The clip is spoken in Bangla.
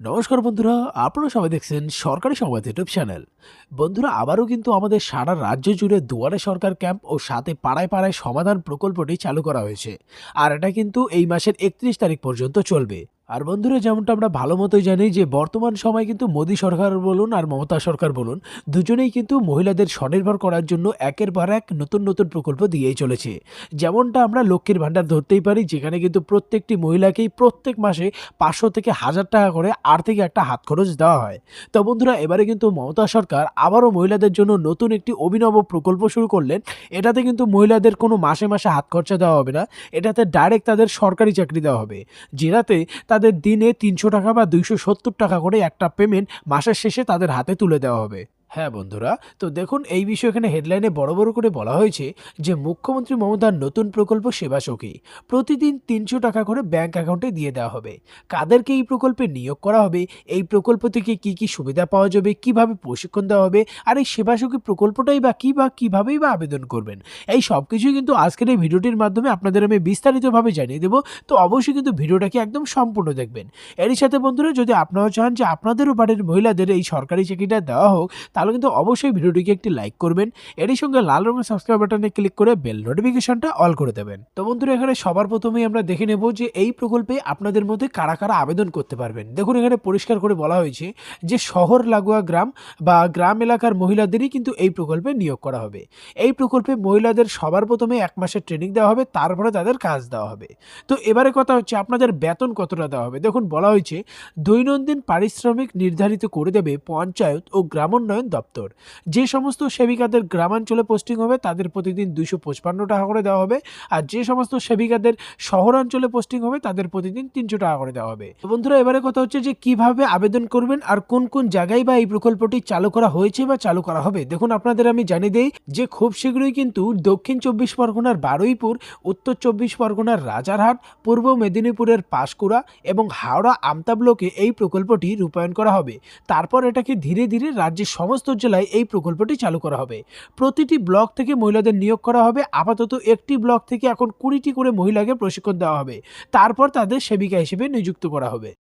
নমস্কার বন্ধুরা, আপনারা সবাই দেখছেন সরকারি সংবাদ ইউটিউব চ্যানেল। বন্ধুরা, আবারও কিন্তু আমাদের সারা রাজ্য জুড়ে দুয়ারে সরকার ক্যাম্প ও সাথে পাড়ায় পাড়ায় সমাধান প্রকল্পটি চালু করা হয়েছে। আর এটা কিন্তু এই মাসের একত্রিশ তারিখ পর্যন্ত চলবে। আর বন্ধুরা, যেমনটা আমরা ভালো মতোই জানি যে বর্তমান সময় কিন্তু মোদী সরকার বলুন আর মমতা সরকার বলুন, দুজনেই কিন্তু মহিলাদের স্বনির্ভর করার জন্য একের পর এক নতুন নতুন প্রকল্প দিয়েই চলেছে। যেমনটা আমরা লক্ষ্মীর ভাণ্ডার ধরতেই পারি, যেখানে কিন্তু প্রত্যেকটি মহিলাকেই প্রত্যেক মাসে পাঁচশো থেকে হাজার টাকা করে আর্থিক একটা হাত খরচ দেওয়া হয়। তো বন্ধুরা, এবারে কিন্তু মমতা সরকার আবারও মহিলাদের জন্য নতুন একটি অভিনব প্রকল্প শুরু করলেন। এটাতে কিন্তু মহিলাদের কোনো মাসে মাসে হাত খরচা দেওয়া হবে না, এটাতে ডাইরেক্ট তাদের সরকারি চাকরি দেওয়া হবে, যেটাতে তাদের দিনে তিনশো টাকা বা দুইশো সত্তর টাকা করে একটা পেমেন্ট মাসের শেষে তাদের হাতে তুলে দেওয়া হবে। হ্যাঁ বন্ধুরা, তো দেখুন এই বিষয়ে এখানে হেডলাইনে বড় বড় করে বলা হয়েছে যে মুখ্যমন্ত্রী মমতার নতুন প্রকল্প সেবা সখী। প্রতিদিন তিনশো টাকা করে ব্যাংক অ্যাকাউন্টে দিয়ে দেওয়া হবে। কাদেরকে এই প্রকল্পে নিয়োগ করা হবে? এই প্রকল্প থেকে কি কি সুবিধা পাওয়া যাবে? কীভাবে প্রশিক্ষণ দেওয়া হবে? আর এই সেবা সখী প্রকল্পটাই বা কী বা কীভাবেই বা আবেদন করবেন? এই সব কিছুই কিন্তু আজকের এই ভিডিওটির মাধ্যমে আপনাদের আমি বিস্তারিতভাবে জানিয়ে দেবো। তো অবশ্যই কিন্তু ভিডিওটাকে একদম সম্পূর্ণ দেখবেন। এরই সাথে বন্ধুরা, যদি আপনারাও চান যে আপনাদেরও বাড়ির মহিলাদের এই সরকারি চাকরিটা দেওয়া হোক তাহলে কিন্তু অবশ্যই ভিডিওটিকে একটি লাইক করবেন। এরই সঙ্গে লাল রঙের সাবস্ক্রাইব বাটনে ক্লিক করে বেল নোটিফিকেশনটা অল করে দেবেন। তো বন্ধুরা, এখানে সবার প্রথমেই আমরা দেখে নেব যে এই প্রকল্পে আপনাদের মধ্যে কারা কারা আবেদন করতে পারবেন। দেখুন, এখানে পরিষ্কার করে বলা হয়েছে যে শহর লাগোয়া গ্রাম বা গ্রাম এলাকার মহিলাদেরই কিন্তু এই প্রকল্পে নিয়োগ করা হবে। এই প্রকল্পে মহিলাদের সবার প্রথমে এক মাসের ট্রেনিং দেওয়া হবে, তারপরে তাদের কাজ দেওয়া হবে। তো এবারে কথা হচ্ছে আপনাদের বেতন কতটা দেওয়া হবে? দেখুন, বলা হয়েছে, দৈনন্দিন পারিশ্রমিক নির্ধারিত করে দেবে পঞ্চায়েত ও গ্রামোন্নয়ন দপ্তর। যে সমস্ত সেবিকাদের গ্রামাঞ্চলে পোস্টিং হবে, তাদের প্রতিদিন দুইশো পঁচপান্ন টাকা করে দেওয়া হবে। আর যে সমস্ত সেবিকাদের শহরাঞ্চলে পোস্টিং হবে, তাদের প্রতিদিন তিনশো টাকা করে দেওয়া হবে। বন্ধুরা, এবারে কথা হচ্ছে যে কীভাবে আবেদন করবেন আর কোন কোন জায়গায় বা এই প্রকল্পটি চালু করা হয়েছে বা চালু করা হবে। দেখুন, আপনাদের আমি জানিয়ে দেই যে খুব শীঘ্রই কিন্তু দক্ষিণ চব্বিশ পরগনার বারুইপুর, উত্তর চব্বিশ পরগনার রাজারহাট, পূর্ব মেদিনীপুরের পাঁশকুড়া এবং হাওড়া আমতা ব্লকে এই প্রকল্পটি রূপায়ণ করা হবে। তারপর এটাকে ধীরে ধীরে রাজ্যের সমস্ত জেলায় এই প্রকল্পটি চালু করা হবে। প্রতিটি ব্লক থেকে মহিলাদের নিয়োগ করা হবে। আপাতত একটি ব্লক থেকে এখন কুড়িটি করে মহিলাকে প্রশিক্ষণ দেওয়া হবে। তারপর তাদের সেবিকা হিসেবে নিযুক্ত করা হবে।